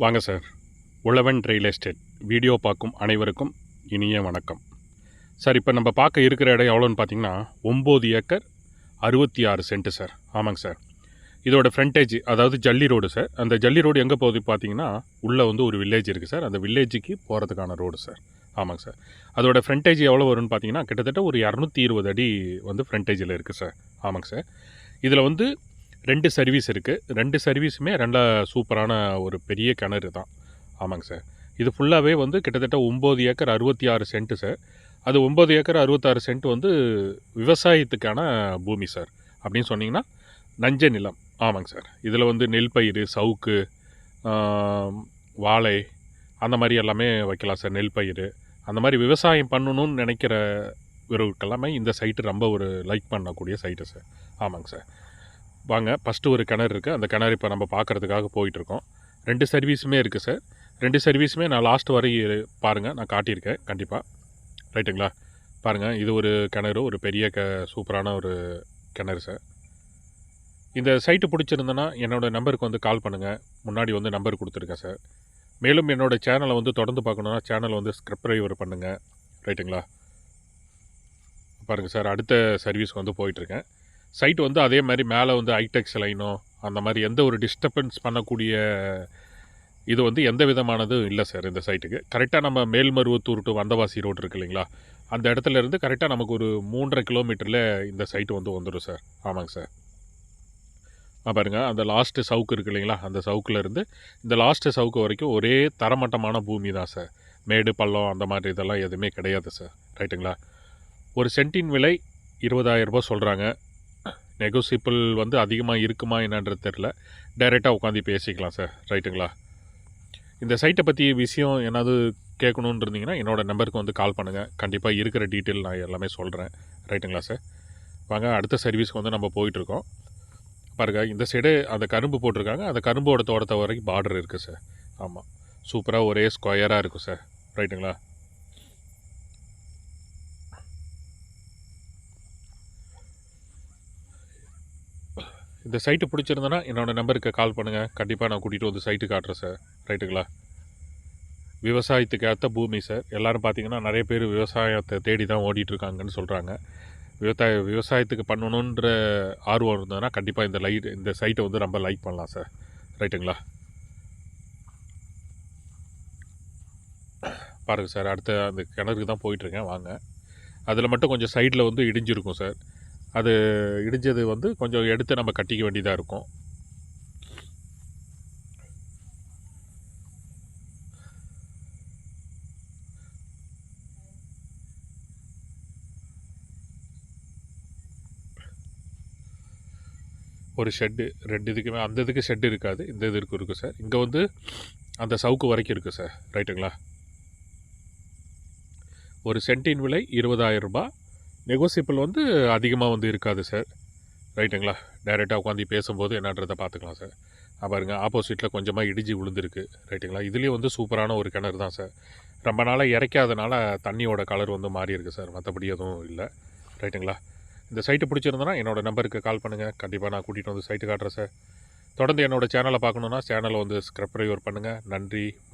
வாங்க sir. Uzhavan real estate video பார்க்கும் அனைவருக்கும் இனிய வணக்கம். சார் இப்போ நம்ம பார்க்க இருக்கிற இடம் எவ்வளோன்னு பார்த்தீங்கன்னா ஒம்பது ஏக்கர் அறுபத்தி ஆறு சென்ட்டு சார். ஆமாங்க சார். இதோட ஃப்ரண்டேஜ் அதாவது ஜல்லி ரோடு சார். அந்த ஜல்லி ரோடு எங்கே போகுது பார்த்தீங்கன்னா உள்ளே வந்து ஒரு வில்லேஜ் இருக்குது சார். அந்த வில்லேஜுக்கு போகிறதுக்கான ரோடு சார். ஆமாங்க சார். அதோட ஃப்ரண்டேஜ் எவ்வளோ வரும்னு பார்த்தீங்கன்னா கிட்டத்தட்ட ஒரு இரநூத்தி இருபது அடி வந்து ஃப்ரண்டேஜில் இருக்குது சார். ஆமாங்க சார். இதில் வந்து ரெண்டு சர்வீஸ் இருக்குது ரெண்டு சர்வீஸுமே ரெண்டா சூப்பரான ஒரு பெரிய கிணறு தான். ஆமாங்க சார் இது ஃபுல்லாகவே வந்து கிட்டத்தட்ட ஒம்பது ஏக்கர் அறுபத்தி ஆறு சென்ட்டு சார் அது ஒம்பது ஏக்கர் அறுபத்தாறு சென்ட் வந்து விவசாயத்துக்கான பூமி சார் அப்படின்னு சொன்னிங்கன்னா நஞ்ச நிலம். ஆமாங்க சார் இதில் வந்து நெல் பயிர் சவுக்கு வாழை அந்த மாதிரி எல்லாமே வைக்கலாம் சார் நெல் பயிர் அந்த மாதிரி விவசாயம் பண்ணணும்னு நினைக்கிற இவர்களுக்கெல்லாமே இந்த சைட்டு ரொம்ப ஒரு லைக் பண்ணக்கூடிய சைட்டு சார் ஆமாங்க சார் வாங்க. ஃபஸ்ட்டு ஒரு கிணறு இருக்குது அந்த கிணறு இப்போ நம்ம பார்க்குறதுக்காக போயிட்டுருக்கோம். ரெண்டு சர்வீஸுமே இருக்குது சார் ரெண்டு சர்வீஸுமே நான் லாஸ்ட் வரை பாருங்கள் நான் காட்டியிருக்கேன். கண்டிப்பாக ரைட்டுங்களா பாருங்கள் இது ஒரு கிணறு. ஒரு பெரிய க சூப்பரான ஒரு கிணறு சார் இந்த சைட்டு பிடிச்சிருந்தேன்னா என்னோடய நம்பருக்கு வந்து கால் பண்ணுங்கள் முன்னாடி வந்து நம்பர் கொடுத்துருக்கேன் சார் மேலும் என்னோடய சேனலை வந்து தொடர்ந்து பார்க்கணுன்னா சேனலை வந்து ஸ்கிரிப்ரைவர் பண்ணுங்கள் ரைட்டுங்களா பாருங்கள் சார் அடுத்த சர்வீஸ் வந்து போயிட்டுருக்கேன். சைட் வந்து அதே மாதிரி மேலே வந்து ஹைடெக்ஸ் லைனோ அந்த மாதிரி எந்த ஒரு டிஸ்டர்பன்ஸ் பண்ணக்கூடிய இது வந்து எந்த விதமானதும் இல்லை சார் இந்த சைட்டுக்கு கரெக்டாக நம்ம மேல்மருவத்தூர் டு வந்தவாசி ரோடு இருக்கு இல்லைங்களா? அந்த இடத்துல இருந்து கரெக்டாக நமக்கு ஒரு மூன்றரை கிலோமீட்டரில் இந்த சைட்டு வந்து வந்துடும் சார். ஆமாங்க சார். ஆ பாருங்கள் அந்த லாஸ்ட்டு சவுக்கு இருக்கு இல்லைங்களா? அந்த சவுக்கில் இருந்து இந்த லாஸ்ட்டு சவுக்கு வரைக்கும் ஒரே தரமட்டமான பூமி தான் சார். மேடு பள்ளம் அந்த மாதிரி இதெல்லாம் எதுவுமே கிடையாது சார். ரைட்டுங்களா ஒரு சென்டின் விலை இருபதாயிரம் சொல்கிறாங்க நெகோசியபிள் வந்து அதிகமாக இருக்குமா என்னன்றது தெரில டைரெக்டாக உட்காந்து பேசிக்கலாம் சார் ரைட்டுங்களா இந்த சைட்டை பற்றி விஷயம் என்னது கேட்கணுன்னு இருந்தீங்கன்னா என்னோடய நம்பருக்கு வந்து கால் பண்ணுங்கள் கண்டிப்பாக இருக்கிற டீட்டெயில் நான் எல்லாமே சொல்கிறேன் ரைட்டுங்களா சார் வாங்க அடுத்த சர்வீஸ்க்கு வந்து நம்ம போயிட்டுருக்கோம். பாருங்கள் இந்த சைடு அந்த கரும்பு போட்டிருக்காங்க. அந்த கரும்போட தோட்டத்தை வரைக்கும் பார்டர் இருக்குது சார் ஆமாம் சூப்பராக ஒரே ஸ்கொயராக இருக்கும் சார் ரைட்டுங்களா இந்த சைட்டு பிடிச்சிருந்தேன்னா என்னோடய நம்பருக்கு கால் பண்ணுங்கள் கண்டிப்பாக நான் கூட்டிகிட்டு வந்து சைட்டு காட்டுறேன் சார் ரைட்டுங்களா விவசாயத்துக்கு ஏற்ற பூமி சார் எல்லோரும் பார்த்தீங்கன்னா நிறைய பேர் விவசாயத்தை தேடி தான் ஓடிட்டுருக்காங்கன்னு சொல்கிறாங்க விவசாய விவசாயத்துக்கு பண்ணணுன்ற ஆர்வம் இருந்ததுன்னா கண்டிப்பாக இந்த லைட் இந்த சைட்டை வந்து ரொம்ப லைக் பண்ணலாம் சார் ரைட்டுங்களா பாருங்கள் சார் அடுத்த அந்த கிணறுக்கு தான் போயிட்டுருக்கேன். வாங்க. அதில் மட்டும் கொஞ்சம் சைடில் வந்து இடிஞ்சிருக்கும் சார் அது இடிஞ்சது வந்து கொஞ்சம் எடுத்து நம்ம கட்டிக்க வேண்டியதாக இருக்கும். ஒரு ஷெட்டு ரெண்டு இதுக்குமே அந்த இதுக்கு ஷெட்டு இருக்காது இந்த இதுக்கு இருக்குது சார். இங்கே வந்து அந்த சவுக்கு வரைக்கும் இருக்குது சார் ரைட்டுங்களா? ஒரு சென்ட்டின் விலை இருபதாயிரம் ரூபாய் நெகோசியபிள் வந்து அதிகமாக வந்து இருக்காது சார் ரைட்டுங்களா டைரெக்டாக உட்காந்து பேசும்போது என்னன்றதை பார்த்துக்கலாம் சார் பாருங்கள் பாருங்க. ஆப்போசிட்டில் கொஞ்சமாக இடிஞ்சு விழுந்திருக்கு. ரைட்டுங்களா இதுலேயும் வந்து சூப்பரான ஒரு கிணறு தான் சார் ரொம்ப நாளாக இறைக்காதனால தண்ணியோட கலர் வந்து மாறிருக்கு சார் மற்றபடி எதுவும் இல்லை. ரைட்டுங்களா இந்த சைட்டு பிடிச்சிருந்தனா என்னோடய நம்பருக்கு கால் பண்ணுங்கள் கண்டிப்பாக நான் கூட்டிகிட்டு வந்து சைட்டு காட்டுறேன் சார் தொடர்ந்து என்னோடய சேனலை பார்க்கணுன்னா சேனலை வந்து ஸ்கிரப்ரைவர் பண்ணுங்கள் நன்றி.